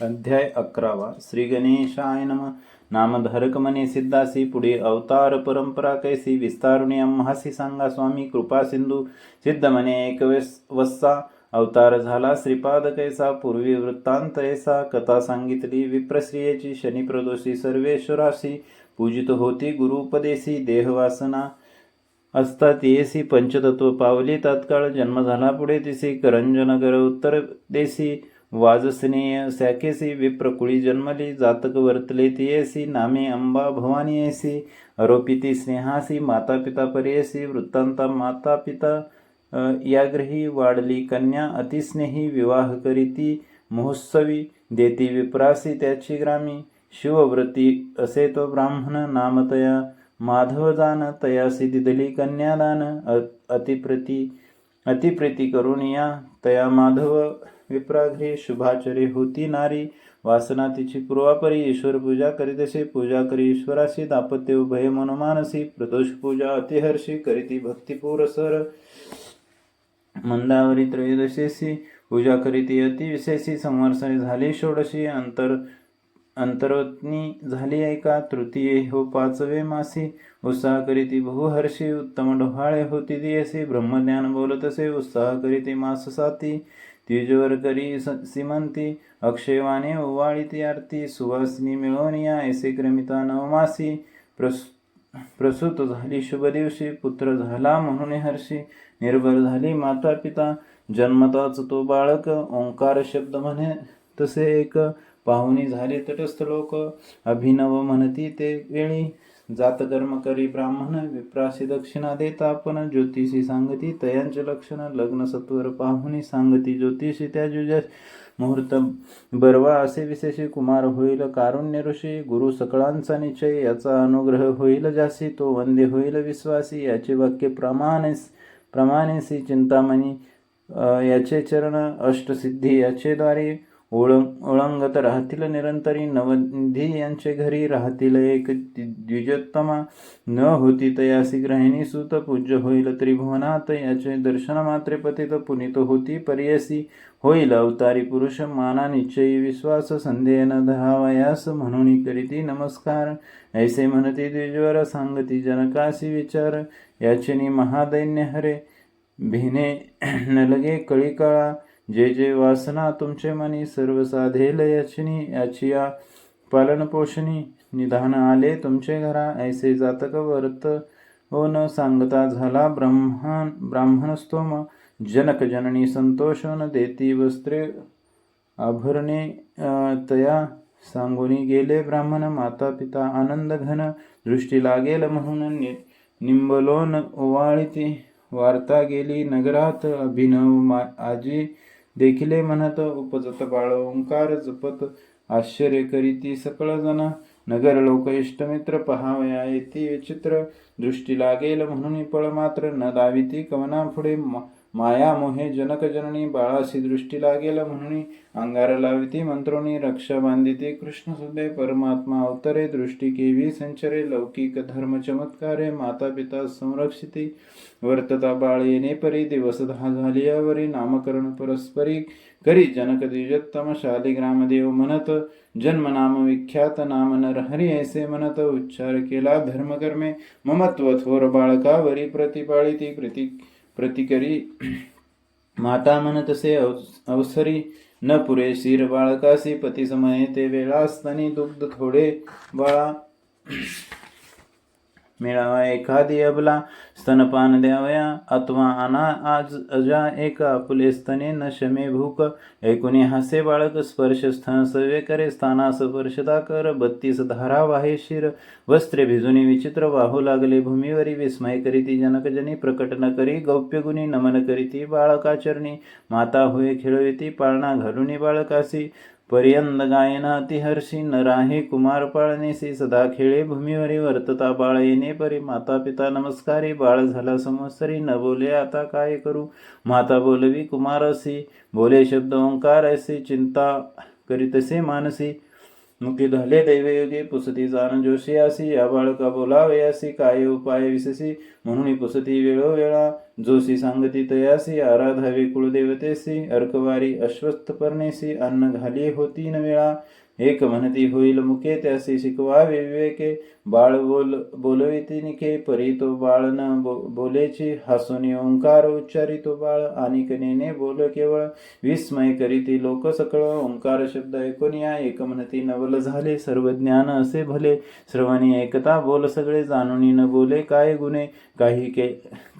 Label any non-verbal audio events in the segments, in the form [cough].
अध्याय अकरावा. श्री गणेशाय नम. नामधारकमने सिद्धासी पुढे अवतार परंपरा कैसी विस्तारुणी अम्हासी सांगा स्वामी कृपा सिंधू. सिद्धमने एक वस्सा. अवतार झाला श्रीपाद कैसा पूर्वी वृत्तांत ऐसा. कथा सांगितली विप्रश्रियेची शनिप्रदोषी सर्वेश्वराशी. पूजित होती गुरुपदेशी देहवासना असतात येसी पंचतत्व पावली तात्काळ जन्म झाला पुढे तिसी. करंजनगर उत्तर देशी वाजसनीय सॅकेसी विप्रकुळी जन्मली जातक वर्तले तियेसी नामे अंबा भवानी येसी आरोपिती स्नेहासी माता पिता परेसी वृत्तांता माता पिता अ, याग्रही वाढली कन्या अतिस्नेही विवाह करीती महोत्सवी देती विप्रासी त्याची ग्रामी शिवव्रती असे तो ब्राह्मण नामतया माधवदान तयासी दिदली कन्यादान अ- अतिप्रती अतिप्रीती करून तया माधव विप्राघ्री शुभाचरी होती नारी. वासना तिची पूर्वापरी ईश्वर पूजा करीत असे पूजा करी ईश्वराशी दापत्य भय मनोमानसी. प्रदोष पूजा अतिहर्षी करीती भक्तिपूर मंदावरी त्रयोदशीसी पूजा करीती अति विशेषी. झाली षोडशी अंतर अंतरवत्नी झाली ऐका. तृतीये हो पाचवे मासी. उत्साह करीती बहुहर्षी. उत्तम डोहाळे होती दियसी. ब्रह्मज्ञान बोलत असे उत्साह करीती मास साती. तिजवर करी स- सीमंती अक्षयवाने ओवाळीती आरती सुवासिनी मिळोनिया ऐसे क्रमिता नवमासी प्रस प्रसूत झाली शुभ दिवशी पुत्र झाला म्हणून हर्षी निर्भर झाली माता पिता जन्मताच तो बाळक ओंकार शब्द म्हणे तसे एक पाहुणी झाली तटस्थ लोक अभिनव म्हणती ते वेळी जात कर्म करी ब्राह्मण विप्रासी दक्षिणा देता आपण ज्योतिषी सांगती तयांचे लक्षण लग्न सत्वर पाहुणी सांगती ज्योतिषी त्या जुजास. मुहूर्त बरवा असे विशेषी कुमार होईल कारुण्य ऋषी गुरु सकळांचा निश्चय याचा अनुग्रह होईल जासी तो वंदे होईल विश्वासी याचे वाक्य प्रमाणे प्रमाणेसी चिंतामणी याचे चरण अष्टसिद्धी याचे द्वारे ओळंग ओळंगत राहतील निरंतरी नवधी यांचे घरी राहतील एक द्विजोत्तमा. न होती तयासी ग्रहिणी सुत पूज्य होईल त्रिभुवनात. याचे दर्शन मात्रे पतित पुनित होती पर्यसी. होईल अवतारी पुरुष माना निश्चयी विश्वास. संदेह न धरावयास म्हणून करीती नमस्कार. ऐसे म्हणती द्विजवर सांगती जनकासी विचार. याचेनी महादैन्य हरे. भिने न लगे कळीकाळा जे जे वासना तुमचे मनी सर्व साधेल याचनी याचिया पालनपोषणी निधान आले तुमचे घरा ऐसे जातक वर्त ओ न सांगता झाला ब्रह्मण ब्राह्मणस्तोम जनक जननी न देती वस्त्रे आभरणे तया सांगूनी गेले ब्राह्मण माता पिता आनंद घन दृष्टी लागेल म्हणून निंबलोन ओवाळीती वार्ता गेली नगरात अभिनव मा- आजी देखिले म्हणत उपजत बाळ ओंकार जपत आश्चर्य करीती सकळ जण नगर लोक इष्टमित्र पहावया येते विचित्र दृष्टी लागेल म्हणून पळ मात्र न दाविती कवना पुढे मा- माया मोहे जनक जननी बाळाशी दृष्टी लागेल म्हणून अंगार लाविती मंत्रोनी रक्षा बांधिती कृष्ण सुदे परमात्मा अवतरे दृष्टी केवी संचरे लौकिक धर्म चमत्कारे माता पिता संरक्षिती वर्तता बाळ येणे परी दिवस दहा झाली नामकरण परस्परी करी जनक द्विजोत्तम शाली ग्रामदेव म्हणत जन्म नाम विख्यात नाम नरहरी ऐसे म्हणत उच्चार केला धर्मकर्मे ममत्व थोर बाळकावरी प्रतिपाळिती कृती प्रतिकरी माता म्हणतसे अवस- अवसरी न पुरे शिर बाळकासी पती समये ते वेळास्तनी दुग्ध थोडे बाळा मिळावा एखादी अबला स्तनपान द्यावया अथवा अना आज अजा एक आपुले स्तने न शमे भूक ऐकुनी हासे बाळक स्पर्श स्थान सवे करे स्थाना स्पर्शता कर बत्तीस धारा वाहे शिर वस्त्रे भिजुनी विचित्र वाहू लागले भूमीवरी विस्मय करीती जनकजनी प्रकट न करी गौप्यगुणी नमन करीती बाळकाचरणी माता होय खेळविती पाळणा घालुनी बाळकासी पर्यंत गायना अतिहर्षी न राहे कुमार पाळणेसी सदा खेळे भूमीवरी वर्तता बाळ येणे परी. माता पिता नमस्कारी. बाळ झाला संवत्सरी न बोले आता काय करू? माता बोलवी कुमारसी. बोले शब्द ओंकार ऐसी चिंता करीतसे मानसी. मुखी झाले दैवयोगी पुसती जाण जोशी आसी या बाळका बोलावयासी काय उपाय विससी? म्हणून पुसती वेळोवेळा जोशी सांगती तयासी आराधावे कुळदेवतेसी अर्कवारी अश्वस्थ परणेसी अन्न घाली होती न वेळा एक म्हणती होईल मुके त्यासी शिकवावे विवेके बाळ बोल बोलविती निके परी तो बाळ न बो, बोलेची हसून ओंकार उच्चारी तो बाळ आणि कनेने बोल केवळ विस्मय करीती लोक सकळ ओंकार शब्द ऐकून या एक म्हणती नवल झाले सर्व ज्ञान असे भले श्रवणी ऐकता बोल सगळे जाणून न बोले काय गुणे काही के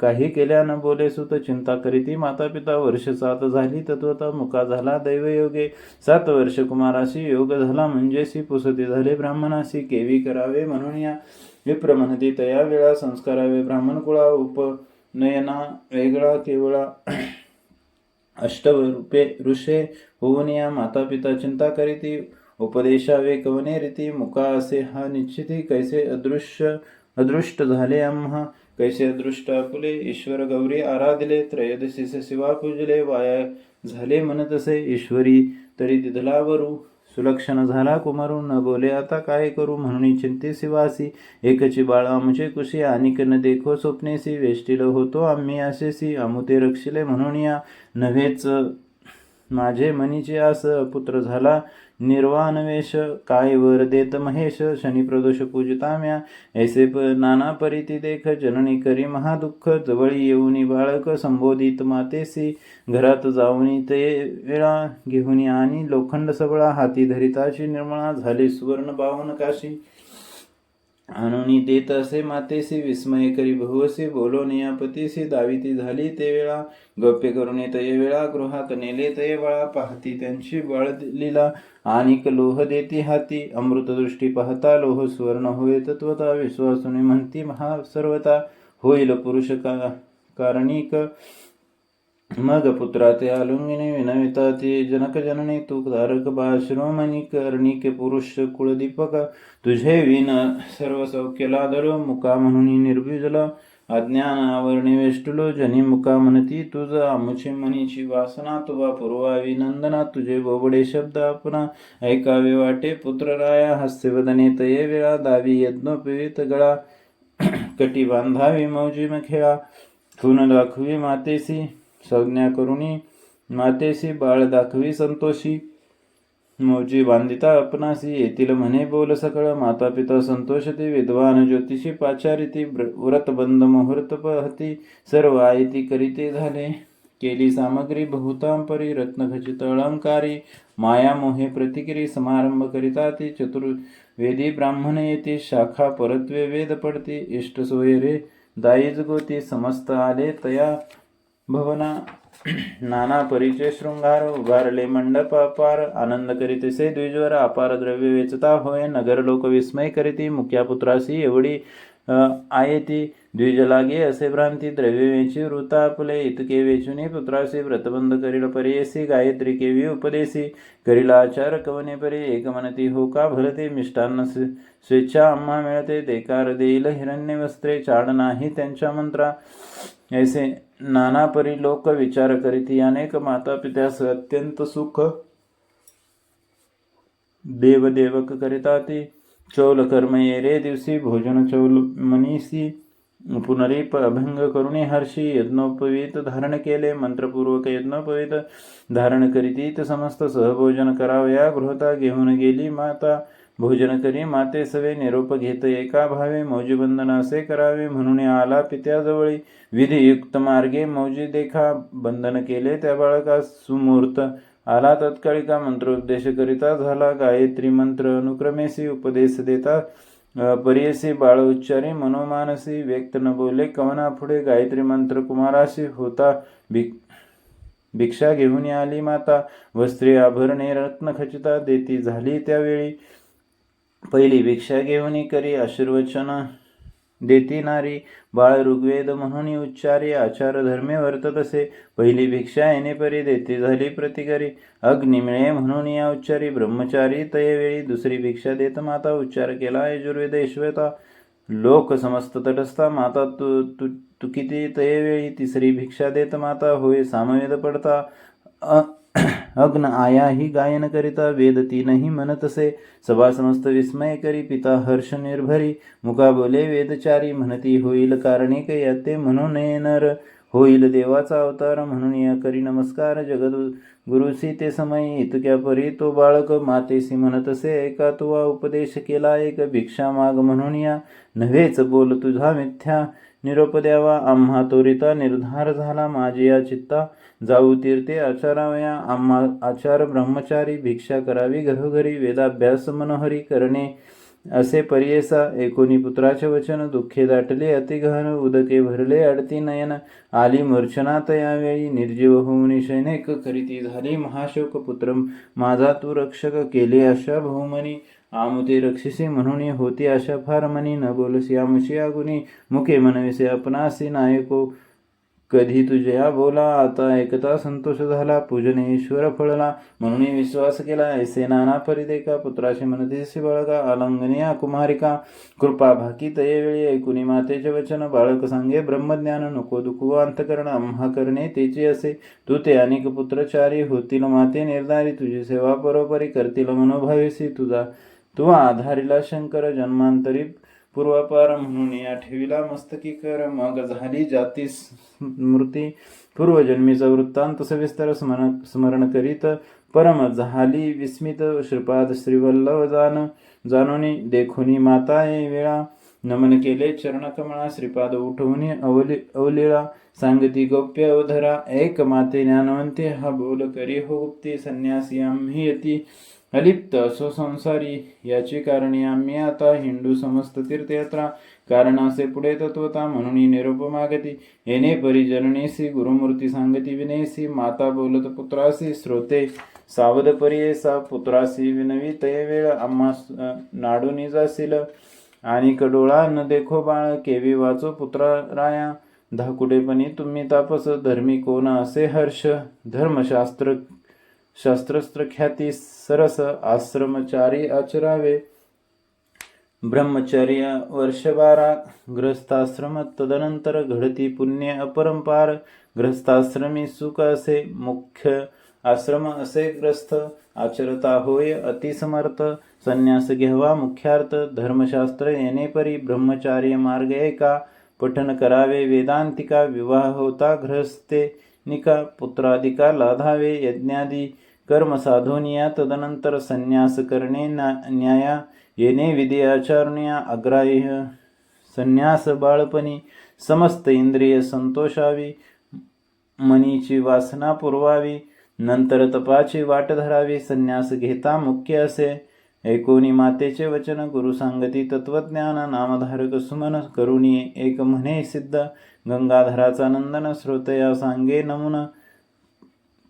काही केल्या न बोले सुत चिंता करीती. माता पिता वर्ष सात झाली तत्वता मुका झाला दैवयोगे. सात वर्ष कुमाराशी योग झाला म्हणजेशी पुसती झाले ब्राह्मणाशी. केवी करावे म्हणून या विप्र म्हणती तया वेळा संस्कारावे. ब्राह्मण कुळा उपनयना वेगळा केवळा अष्टरूपे ऋषे होऊन या माता पिता चिंता करीती. उपदेशावे कवने रीती मुका असे हा निश्चिती कैसे अदृश्य अदृष्ट झाले आम्हा कैसे दृष्ट आपुले ईश्वर गौरी आराधिले त्रयोदशीचे शिवा पूजले वाया झाले म्हणतसे ईश्वरी तरी दिधलावरू सुलक्षण झाला कुमारू न बोले आता काय करू म्हणून चिंते शिवासी एकची बाळ आमचे कुशी आणिक न देखो स्वप्नेसी वेष्टील होतो आम्ही असेसी अमुते रक्षिले म्हणून या नव्हेच माझे मनीचे आस पुत्र झाला निर्वाणवेश काय वर देत महेश शनी प्रदोष पूजताम्या ऐसे प नाना परिती देख जननी करी महादुःख जवळी येऊनी बाळक संबोधित मातेसी घरात जाऊनी ते वेळा घेऊन आणि लोखंड सबळा हाती धरिताची निर्मळा झाली सुवर्ण बावन काशी. आणूनी देत असे मातेसी विस्मय करी. बहुवसी बोलो नियापतीसी दाविती झाली ते वेळा. गप्पे करून तये वेळा. गृहात नेले तये बाळा. पाहती त्यांची बाळ लिला. आणिक लोह देती हाती. अमृतदृष्टी पाहता लोह सुवर्ण होय तत्वता विश्वासुने म्हणती महा सर्वता होईल पुरुष का कारणिक मग पुत्रा ते आलुंगिने विनविता ते जनक जननी तू धारक बा श्रोमणी पुरुष कुळदीपक तुझे विन सर्व सौख्यला लादलो मुका म्हणून निर्भिजला। अज्ञान आवरणे वेष्टलो जनी मुका म्हणती तुझ आमुचे मनीची वासना तुवा पूर्वावी नंदना। तुझे बोबडे शब्द आपणा। ऐकावे वाटे पुत्र राया हास्यवदने तये वेळा। दावी यज्ञोपवीत गळा। [clears throat] कटी बांधावी मौजी खेळा खून दाखवी मातेसी। संज्ञा करुणी मातेशी बाळ दाखवी संतोषी. मौजी बांधिता अपनासी येतील म्हणे बोल सकळ. माता पिता संतोषती विद्वान ज्योतिषी पाचारिती व्रतबंध मुहूर्त पहती सर्व आयती करीते झाले. केली सामग्री बहुतांपरी रत्नखचित अलंकारी माया मोहे प्रतिक्री समारंभ करिता ती चतुर्वेदी ब्राह्मण येते शाखा परत्वे वेद पडती इष्ट सोयरे दाईज गोती समस्त आले तया. भवना। [clears throat] नाना परिचय शृंगार उभारले मंडप अपार आनंद करीतसे द्विजवर अपार द्रव्य वेचता होय नगर लोक विस्मय करीती मुख्या पुत्रासी एवढी आयती द्विज लागे असे भ्रांती द्रव्य वेची वृता आपले इतके वेचुनी पुत्रासी व्रतबंध करील परियसी गायत्री केवी उपदेसी करील आचार कवने परी एकमनती हो का भरते मिष्टान्न स्वेच्छा आम्हा मिळते देकार देईल हिरण्य वस्त्रे चाड नाही त्यांच्या मंत्रा ऐसे नाना परी लोक विचार करीती अनेक माता पित्यास अत्यंत सुख देव देवक करिता ती चौल कर्म ये रे दिवशी भोजन चौल मनीसी. पुनरीप अभंग करुणे हर्षी यज्ञोपवीत धारण केले मंत्रपूर्वक यज्ञोपवीत धारण करीती समस्त सहभोजन करावया गृहता घेऊन गेली माता. भोजन करी माते सवे निरोप घेत एका भावे मौजीबंधन असे करावे म्हणून आला पित्याजवळी विधियुक्त मार्गे मौजी देखा बंधन केले त्या बाळकास सुमूर्त. आला तत्काळिका मंत्रोपदेश करिता झाला गायत्री मंत्र अनुक्रमेसी उपदेश देता. परियसी बाळ उच्चारी मनोमानसी व्यक्त न बोले कवना पुढे गायत्री मंत्र कुमाराशी होता. भिक भिक्षा घेऊन आली माता वस्त्रे आभरणे रत्न खचिता देती झाली त्यावेळी. पहिली भिक्षा घेऊन करी आशीर्वचन देती नारी बाळ ऋग्वेद म्हणून उच्चारी आचार धर्मे वर्ततसे पहिली भिक्षा येणे परी देती झाली प्रतिकारी. अग्निमिळे म्हणून या उच्चारी ब्रह्मचारी तयवेळी दुसरी भिक्षा देत माता उच्चार केला यजुर्वेद ईश्वता लोक समस्त तटस्था माता तु तु तुकिती तयवेळी तिसरी भिक्षा देत माता होय सामवेद पडता. अग्न आया ही गायन करिता वेद तीनही म्हणतसे सभा समस्त विस्मय करी पिता हर्ष निर्भरी. मुका बोले वेदचारी म्हणती होईल कारणिक याते म्हणून नर. होईल देवाचा अवतार म्हणून या करी नमस्कार जगद गुरुसी ते समय इतक्या परी तो बाळक मातेसी म्हणत असे ऐका तुवा उपदेश केला एक भिक्षा माग म्हणून या. नव्हेच बोल तुझा मिथ्या. निरोप द्यावा आम्हा तोरिता निर्धार झाला माझी या चित्ता. जाऊ तीर्थे आचारावया आम्हा आचार ब्रह्मचारी भिक्षा करावी घरोघरी वेदाभ्यास मनोहरी करणे. असे पर्येसा एकोणी पुत्राचे वचन दुःखे दाटले अतिगहन उदके भरले अडती नयन आली मूर्छनात यावेळी निर्जीव होऊन सैनिक करीती झाली महाशोक पुत्र माझा तू रक्षक केले अशा बहुमनी आमुते रक्षिसी म्हणून होती अशा फार मनी न बोलसी आमुशी आगुनी मुखे मनविसे आपणासी नायको कधी तुझ्या बोला आता ऐकता संतोष झाला पूजने ईश्वर फळला. म्हणून विश्वास केला ऐसे नाना परिदेका पुत्राशी म्हणतेसी बाळगा अलंगनिया कुमारिका. कृपा भाकी तयेवेळी ऐकुनी मातेचे वचन बाळक सांगे ब्रह्मज्ञान नको दुखू अंतकरण आम्हा करणे तेचे असे. तू ते अनेक पुत्रचारी होतील माते निर्धारी तुझी सेवा परोपरी करतील मनोभावेसी तुझा. तू आधारिला शंकर जन्मांतरी पूर्वापार म्हणून या ठेवीला मस्तकी कर मग झाली जाती स्मृती पूर्वजन्मीचा वृत्तांत सविस्तर स्मरण स्मरण करीत परम झाली विस्मित श्रीपाद श्रीवल्लभ जान जाणोनी देखुनी माता ये वेळा. नमन केले चरणकमळा श्रीपाद उठवून अवली अवलिळा. सांगती गौप्य अवधरा एक माते ज्ञानवंते हा बोल करी हो गुप्ती संन्यासी आम्ही यती. अलिप्त असो संसारी याची कारणे आम्ही आता हिंदू समस्त तीर्थयात्रा कारण असे पुढे तत्वता म्हणून ही निरोप मागती. येणे परिजननेसी गुरुमूर्ती सांगती विनेसी माता बोलत पुत्रासी श्रोते सावध परियेसा पुत्रासी विनवी तय वेळ आम्हा नाडूनी जासील. आणि कडोळा न देखो बाळ केवी वाचो पुत्रा राया. धाकुटेपणी तुम्ही तापस धर्मी कोण असे हर्ष? धर्मशास्त्र शस्त्रस्त्र ख्याती सरस आश्रमचारी आचरावे। ब्रह्मचर्य वर्षबारा ग्रस्ताश्रम तदनंतर घडती पुण्य अपरंपार। ग्रस्ताश्रमी सुख असे मुख्य आश्रम असे ग्रस्त। आचरता होय अतिसमर्थ संन्यास घ्यावा मुख्यार्थ। धर्मशास्त्र येणेपरी ब्रह्मचार्य मार्ग एका। पठन करावे वेदांतिका विवाह होता गृहस्थे निका पुत्राधिका लाधावे यज्ञादी। कर्म साधोनिया तदनंतर संन्यास करणे न्याया येणे विधी आचरण्या अग्राह्य। संन्यास बाळपणी समस्त इंद्रिय संतोषावी। मनीची वासना पुरवावी। नंतर तपाची वाट धरावी। संन्यास घेता मुख्य असे। एकोणी मातेचे वचन गुरु सांगती तत्वज्ञान नामधारक सुमन करुणी एक म्हणे सिद्ध। गंगाधराचा नंदन श्रोतया सांगे नमुना।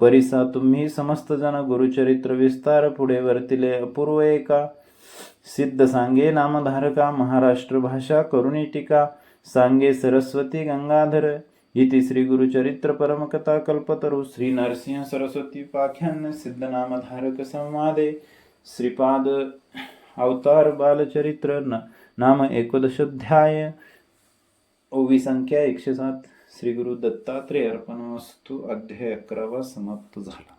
परिसा तुम्ही समस्त जण गुरुचरित्र विस्तार पुढे वर्तिले अपूर्व एका. सिद्ध सांगे नामधारका महाराष्ट्र भाषा करुणी टीका. सांगे सरस्वती गंगाधर इति श्री गुरुचरित्र परमकथा कल्पतरु. श्री नरसिंह सरस्वती पाख्यान सिद्ध नामधारक संवादे. श्रीपाद अवतार बालचरित्र न नाम एकोदशोध्याय. ओवी संख्या एकशे सात. श्री गुरु दत्तात्रेय अर्पण वस्तू अध्याय अकरावा समाप्त झाला.